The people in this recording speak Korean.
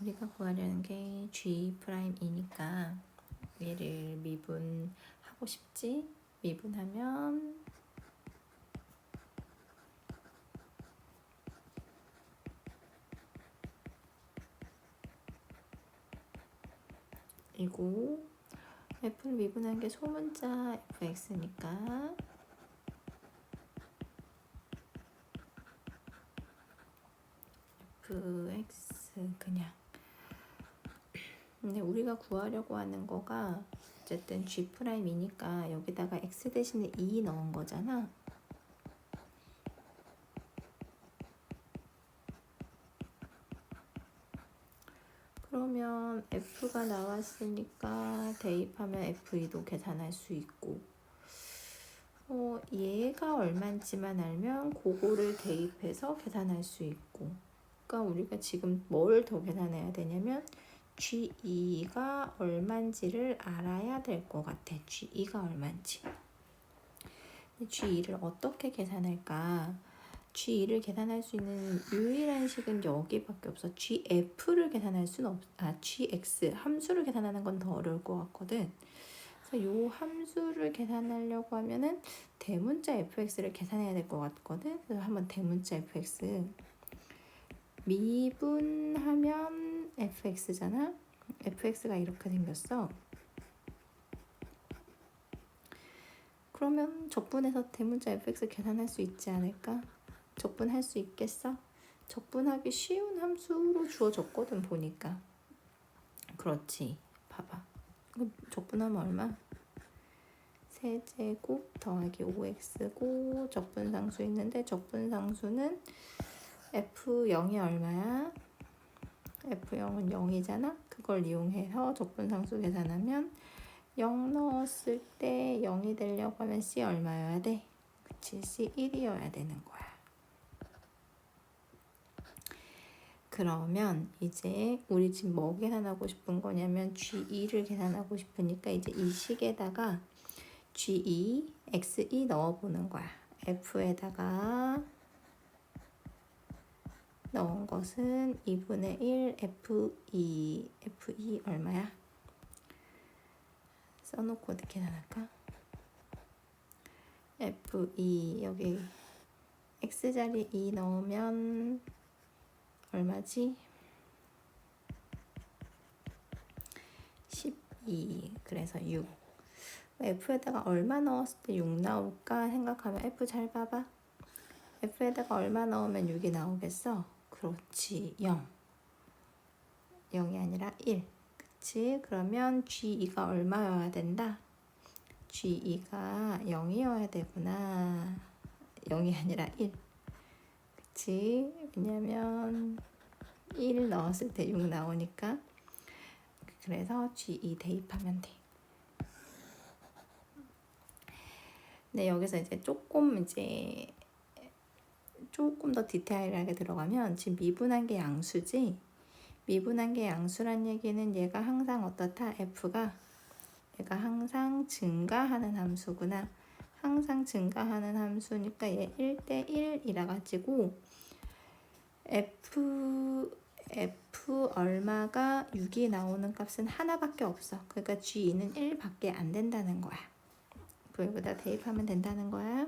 우리가 구하려는 게 G 프라임이니까 얘를 미분하고 싶지? 미분하면 이고 f를 미분한 게 소문자 fx니까 fx 그냥 근데 우리가 구하려고 하는 거가 어쨌든 g 프라임이니까 여기다가 x 대신에 2 넣은 거잖아. 그러면 f가 나왔으니까 대입하면 f2도 계산할 수 있고 어, 얘가 얼마인지만 알면 그거를 대입해서 계산할 수 있고 그러니까 우리가 지금 뭘 더 계산해야 되냐면 G2가 얼마인지를 알아야 될 것 같아. G2가 얼마인지. G2를 어떻게 계산할까? G2를 계산할 수 있는 유일한 식은 여기밖에 없어. GF를 계산할 수는 없, 아, GX 함수를 계산하는 건 더 어려울 것 같거든. 그래서 요 함수를 계산하려고 하면은 대문자 fx를 계산해야 될 것 같거든. 그래서 한번 대문자 fx 미분하면 fx잖아. fx가 이렇게 생겼어. 그러면 적분해서 대문자 fx 계산할 수 있지 않을까? 적분할 수 있겠어? 적분하기 쉬운 함수로 주어졌거든 보니까. 그렇지. 봐봐. 적분하면 얼마? 세제곱 더하기 5x고 적분상수 있는데 적분상수는 F0이 얼마야? F0은 0이잖아? 그걸 이용해서 적분상수 계산하면 0 넣었을 때 0이 되려고 하면 C 얼마여야 돼? 그치, C 1이어야 되는 거야. 그러면 이제 우리 지금 뭐 계산하고 싶은 거냐면 G2를 계산하고 싶으니까 이제 이 식에다가 G2, X2 넣어보는 거야. F에다가 넣은 것은 2분의 1 F2 F2 얼마야? 써놓고 어떻게 계산할까? F2 여기 X자리 2 넣으면 얼마지? 12 그래서 6 F에다가 얼마 넣었을 때 6 나올까 생각하면 F 잘 봐봐 F에다가 얼마 넣으면 6이 나오겠어? 그렇지 0 0이 아니라 1 그치? 그러면 G2가 얼마여야 된다? G2가 0이어야 되구나 0이 아니라 1 그치? 왜냐면 1 넣었을 때 6 나오니까 그래서 G2 대입하면 돼 네, 여기서 이제 조금 이제 조금 더 디테일하게 들어가면 지금 미분한 게 양수지. 미분한 게 양수란 얘기는 얘가 항상 어떻다? f가 얘가 항상 증가하는 함수구나. 항상 증가하는 함수니까 얘 1대 1이라 가지고 f f 얼마가 6이 나오는 값은 하나밖에 없어. 그러니까 g는 1밖에 안 된다는 거야. 그 여기다 대입하면 된다는 거야.